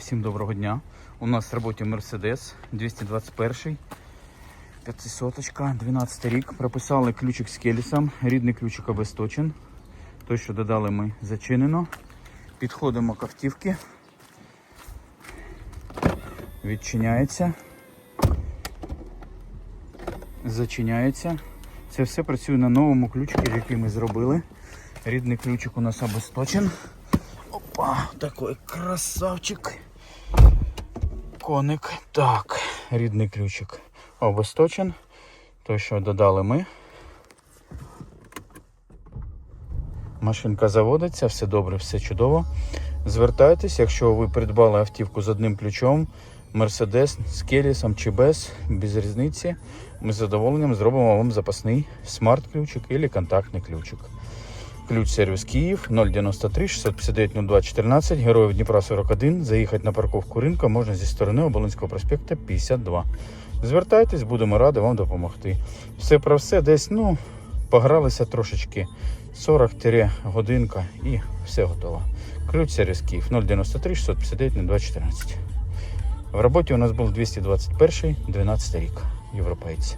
Всім доброго дня. У нас в роботі Mercedes 221 500 12 рік. Прописали ключик з келісом. Рідний ключик обесточен. Той, що додали ми зачинено. Підходимо к автівки. Відчиняється. Зачиняється. Це все працює на новому ключику, який ми зробили. Рідний ключик у нас обесточен. Опа, такой красавчик. Коник. Так, рідний ключик обесточен. Той, що додали ми. Машинка заводиться, все добре, все чудово. Звертайтесь, якщо ви придбали автівку з одним ключом, Mercedes з келісом чи без, без різниці. Ми з задоволенням зробимо вам запасний смарт-ключик або контактний ключик. Ключ сервіс Київ 093 659 02 14, Героїв Дніпра 41. Заїхати на парковку ринка можна зі сторони Оболонського проспекту 52. Звертайтесь, будемо раді вам допомогти. Все про все десь, ну, погралися трошечки. 40 годинка і все готово. Ключ сервіс Київ 093 659 02 14. В роботі у нас був 221 12 рік. Європейці.